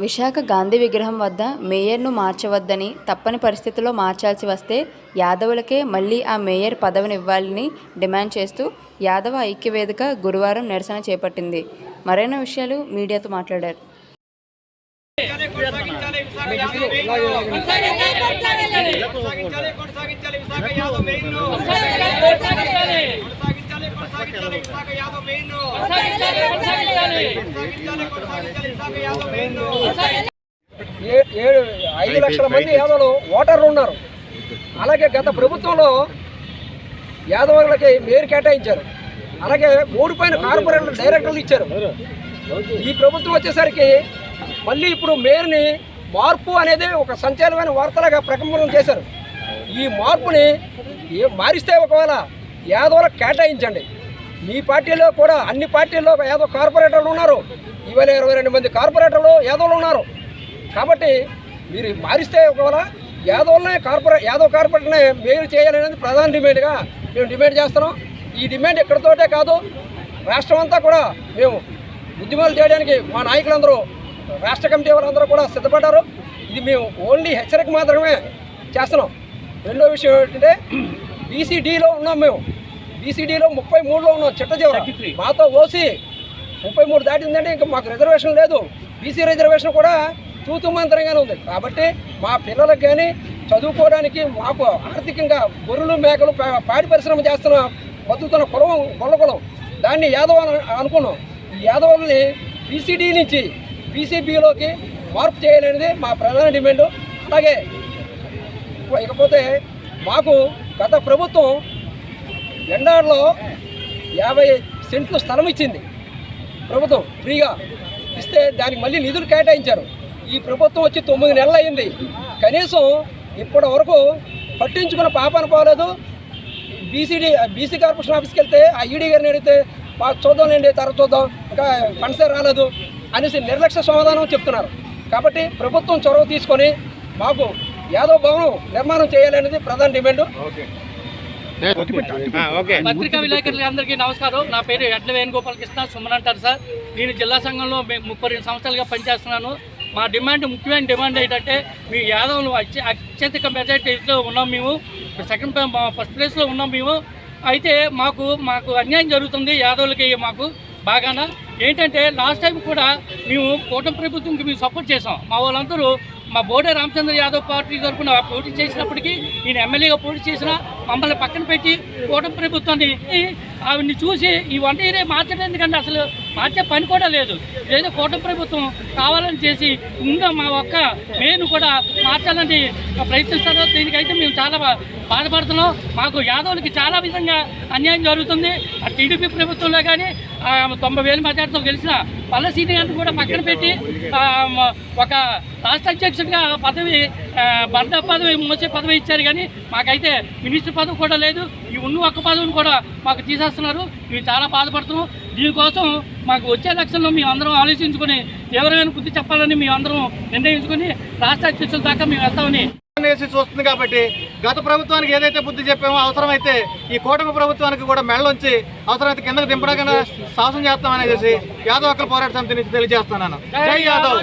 విశాఖ గాంధీ విగ్రహం వద్ద మేయర్ను మార్చవద్దని తప్పని పరిస్థితుల్లో మార్చాల్సి వస్తే యాదవులకే మళ్ళీ ఆ మేయర్ పదవినివ్వాలని డిమాండ్ చేస్తూ యాదవ ఐక్యవేదిక గురువారం నిరసన చేపట్టింది. మరైన విషయాలు మీడియాతో మాట్లాడారు. విశాఖ కొనసాగించాలి కొనసాగించాలి విశాఖ యాదవ్ మెయిన్ కొనసాగించాలి కొనసాగించాలి విశాఖ యాదవ్ మెయిన్ ఏ- ఏడు ఐదు లక్షల మంది యాదవులు ఓటర్లు ఉన్నారు. అలాగే గత ప్రభుత్వంలో యాదవులకి మేరు కేటాయించారు. అలాగే ఓడిపోయిన కార్పొరేట్లు డైరెక్టర్లు ఇచ్చారు. ఈ ప్రభుత్వం వచ్చేసరికి మళ్ళీ ఇప్పుడు మేరుని మార్పు అనేది ఒక సంచలనమైన వార్తలాగా ప్రకంపనం చేశారు. ఈ మార్పుని ఏ మారిస్తే ఒకవేళ యాదవులకు కేటాయించండి. మీ పార్టీలో కూడా అన్ని పార్టీల్లో ఏదో కార్పొరేటర్లు ఉన్నారు. ఇవాళ ఇరవై రెండు మంది కార్పొరేటర్లు యాదవులు ఉన్నారు. కాబట్టి మీరు మారిస్తే ఒకవేళ యాదవులనే కార్పొరేట్ యాదవ్ కార్పొరేటర్నే మేలు చేయాలనేది ప్రధాన డిమాండ్గా మేము డిమాండ్ చేస్తున్నాం. ఈ డిమాండ్ ఎక్కడితోటే కాదు రాష్ట్రం అంతా కూడా మేము ఉద్యమాలు చేయడానికి మా నాయకులందరూ రాష్ట్ర కమిటీ వాళ్ళందరూ కూడా సిద్ధపడ్డారు. ఇది మేము ఓన్లీ హెచ్చరిక మాత్రమే చేస్తున్నాం. రెండో విషయం ఏంటంటే బీసీడీలో ఉన్నాం మేము. బీసీడీలో ముప్పై మూడులో ఉన్నాం చిట్ట చివర మాతో ఓసి ముప్పై మూడు దాటిందంటే ఇంకా మాకు రిజర్వేషన్ లేదు. బీసీ రిజర్వేషన్ కూడా తూతు మంత్రంగానే ఉంది. కాబట్టి మా పిల్లలకు కానీ చదువుకోవడానికి మాకు ఆర్థికంగా గొర్రెలు మేకలు పాడి పరిశ్రమ చేస్తున్న బతుకుతున్న కులం గొల్ల కులం. దాన్ని యాదవ్ అని అనుకున్నాం. ఈ యాదవుల్ని బీసీడీ నుంచి బీసీబీలోకి మార్పు చేయాలనేది మా ప్రధాన డిమాండ్. అలాగే ఇకపోతే మాకు గత ప్రభుత్వం ఎన్ఆర్లో యాభై సెంట్లు స్థలం ఇచ్చింది ప్రభుత్వం ఫ్రీగా. ఇస్తే దానికి మళ్ళీ నిధులు కేటాయించారు. ఈ ప్రభుత్వం వచ్చి తొమ్మిది నెలలు అయింది. కనీసం ఇప్పటి వరకు పట్టించుకున్న పాపన పోలేదు. బీసీడీ బీసీ కార్పొరేషన్ ఆఫీస్కి వెళ్తే ఆ ఈడీ గారిని అడిగితే మాకు చూద్దాంలేండి తర్వాత చూద్దాం. ఇంకా ఫండ్సే రాలేదు. అనేసి నిర్లక్ష్య సమాధానం చెప్తున్నారు. కాబట్టి ప్రభుత్వం చొరవ తీసుకొని మాకు యాదవ్ భవనం నిర్మాణం చేయాలనేది ప్రధాన డిమాండ్. పత్రికా విలేకరులకి అందరికీ నమస్కారం. నా పేరు ఎడ్ల వేణుగోపాలకృష్ణ సుమన్ అంటారు సార్. నేను జిల్లా సంఘంలో ముప్పై రెండు సంవత్సరాలుగా పనిచేస్తున్నాను. మా డిమాండ్ ముఖ్యమైన డిమాండ్ ఏంటంటే మీ యాదవులు అత్యధిక మెజార్టీలో ఉన్నాం మేము. సెకండ్ ఫస్ట్ ప్లేస్లో ఉన్నాం మేము. అయితే మాకు మాకు అన్యాయం జరుగుతుంది యాదవులకి మాకు బాగాన. ఏంటంటే లాస్ట్ టైం కూడా మేము కూటమి ప్రభుత్వంకి మేము సపోర్ట్ చేసాం మా వాళ్ళందరూ మా బోడే రామచంద్ర యాదవ్ పార్టీ తరఫున పోటీ చేసినప్పటికీ నేను ఎమ్మెల్యేగా పోటీ చేసిన మమ్మల్ని పక్కన పెట్టి కూటమి ప్రభుత్వాన్ని ఆవిడ్ని చూసి ఈ వంట ఏరియా మార్చడం ఎందుకంటే అసలు? మార్చే పని కూడా లేదు. ఏదో కూటమి ప్రభుత్వం కావాలని చేసి ఇంకా మా ఒక్క మెయిన్ కూడా మార్చాలని ప్రయత్నిస్తారో దీనికైతే మేము చాలా బాధపడుతున్నాం. మాకు యాదవులకి చాలా విధంగా అన్యాయం జరుగుతుంది. ఆ టీడీపీ ప్రభుత్వంలో కానీ తొంభై వేల మెజార్టీతో గెలిచిన పల్లసీని గారిని కూడా పక్కన పెట్టి ఒక రాష్ట్ర అధ్యక్షుడిగా పదవి ఆ, బండ పదవి మోసే పదవి ఇచ్చారు కానీ మాకైతే మినిస్టర్ పదవి కూడా లేదు. ఈ ఉన్న ఒక్క పదవిని కూడా మాకు తీసేస్తున్నారు. మేము చాలా బాధపడుతున్నాం. దీనికోసం మాకు వచ్చే ఎలక్షన్లో మేము అందరం ఆలోచించుకొని తీవ్రమైన బుద్ధి చెప్పాలని మేము అందరం నిర్ణయించుకొని రాష్ట్ర అధ్యక్షుల దాకా మేము వెళ్తామని. వేసి చూస్తుంది కాబట్టి గత ప్రభుత్వానికి ఏదైతే బుద్ధి చెప్పామో అవసరమైతే ఈ కూటమి ప్రభుత్వానికి కూడా మెళ్ళొంచి అవసరమైతే కిందకు దింపడానికి శాసనం చేస్తామనేసి యాదవ్ అక్కల పోరాట సమితి నుంచి తెలియజేస్తున్నాను. జై యాదవ్.